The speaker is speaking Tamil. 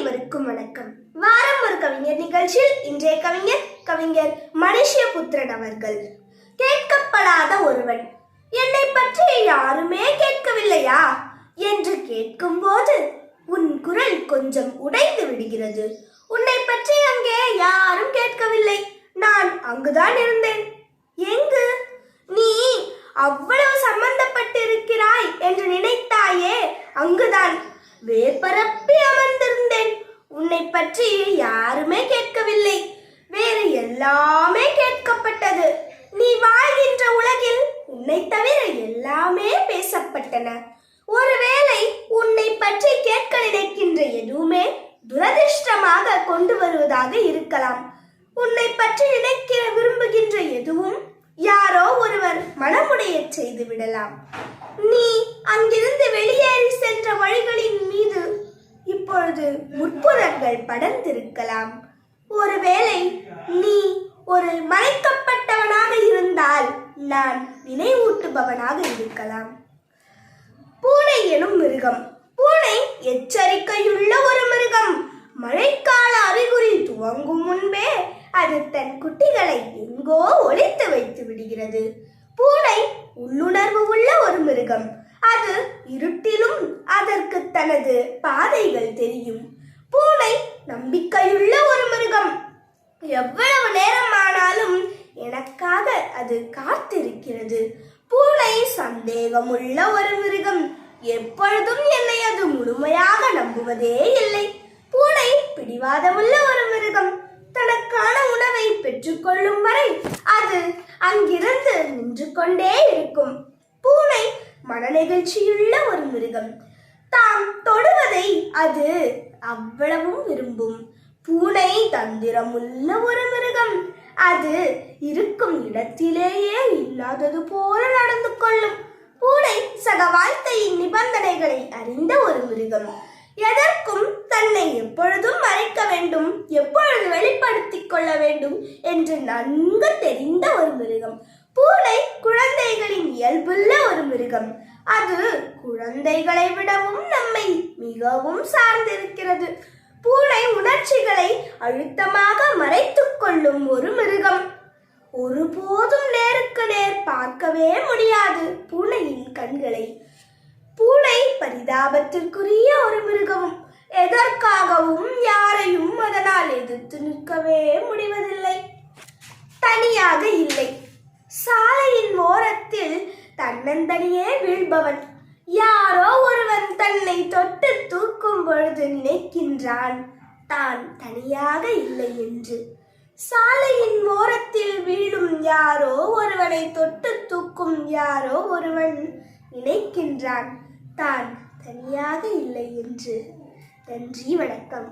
அனைவருக்கும் வணக்கம். வாரம் ஒரு கவிஞர் நிகழ்ச்சியில் இன்றைய கவிஞர் கவிஞர் மனுஷ்யபுத்திரன் அவர்கள். கேட்கப்படாத ஒருவன். என்னை பற்றி யாருமே கேட்கவில்லையா? என்று கேட்கும்போது உன் குரல் கொஞ்சம் உடைந்து விடுகிறது. உன்னை பற்றி அங்கே யாரும் கேட்கவில்லை. நான் அங்குதான் இருந்தேன். எங்கு? நீ அவ்வளவு சம்பந்தப்பட்டிருக்கிறாய் என்று நினைத்தாயே அங்குதான். வேப்பரப்பி அமர்ந்திருந்தேன். உன்னை பற்றி யாருமே கேட்கவில்லை. வேறு எல்லாமே கேட்கப்பட்டது. நீ வாழ்கின்ற உலகில் உன்னை தவிர எல்லாமே பேசப்பட்டன. ஒருவேளை உன்னை பற்றி கேட்க நினைக்கின்ற எதுவுமே துரதிர்ஷ்டமாக கொண்டு வருவதாக இருக்கலாம். உன்னை பற்றி நினைக்க விரும்புகின்ற எதுவும் யாரோ ஒருவர் மனமுடைய செய்து விடலாம். நீ அங்கிருந்து வெளியேறி சென்ற வழிகளின் மீது இப்பொழுது முற்புறங்கள் படர்ந்திருக்கலாம். ஒருவேளை நீ ஒரு மறைக்கப்பட்டவனாக இருந்தால் நான் நினைவூட்டுபவனாக இருக்கலாம். பூனை எனும் மிருகம். பூனை எச்சரிக்கையுள்ள ஒரு மிருகம். மழைக்கால அறிகுறி துவங்கும் முன்பே அது தன் குட்டிகளை எங்கோ ஒழித்து வைத்து விடுகிறது. பூனை உள்ளுணர்வு உள்ள ஒரு மிருகம். அது இருட்டிலும் அதற்கு தனது பாதைகள் தெரியும். பூனை நம்பிக்கையுள்ள ஒரு மிருகம். எவ்வளவு நேரமானாலும் எனக்காக அது காத்திருக்கிறது. பூனை சந்தேகமுள்ள ஒரு மிருகம். எப்பொழுதும் என்னை அது முழுமையாக நம்புவதே இல்லை. பூனை பிடிவாதமுள்ள ஒரு மிருகம். தனக்கான உணவை பெற்றுக்கொள்ளும் வரை அது அங்கிருந்து நின்று கொண்டே இருக்கும். பூனை மனநெகிழ்ச்சியுள்ள ஒரு மிருகம். தாம் தொடுவதை அது அவ்வளவும் விரும்பும். பூனை தந்திரமுள்ள ஒரு மிருகம். அது இருக்கும் இடத்திலேயே இல்லாதது போல நடந்து கொள்ளும். பூனை சக வாழ்க்கையின் நிபந்தனைகளை அறிந்த ஒரு மிருகம். எதற்கும் தன்னை எப்பொழுதும் மறைக்க வேண்டும் எப்பொழுது வெளிப்படுத்திக் கொள்ள வேண்டும் என்று நன்கு தெரிந்த ஒரு மிருகம். பூனை குழந்தைகளின் இயல்புள்ள மிருகம் அது குழந்தைகளை விடவும் நம்மை மிகவும் சார்ந்திருக்கிறது. பூனை உணர்ச்சிகளை அழுத்தமாக மறைத்துக் கொள்ளும் ஒரு மிருகம். ஒருபோதும் நேருக்கு நேர் பார்க்கவே முடியாது பூனையின் கண்களை. பூனை பரிதாபத்திற்குரிய ஒரு மிருகம் எதற்காகவும் யாரையும் அதனால் எதிர்த்து நிற்கவே முடிவதில்லை. தனியாக இல்லை. சாலையின் ஓரத்தில் தன்னந்தனியே வீழ்பவன். யாரோ ஒருவன் தன்னை தொட்டு தூக்கும் பொழுது நினைக்கின்றான். தான் தனியாக இல்லை என்று. சாலையின் ஓரத்தில் வீழும் யாரோ ஒருவனை தொட்டு தூக்கும் யாரோ ஒருவன் நினைக்கின்றான். தான் தனியாக இல்லை என்று. நன்றி வணக்கம்.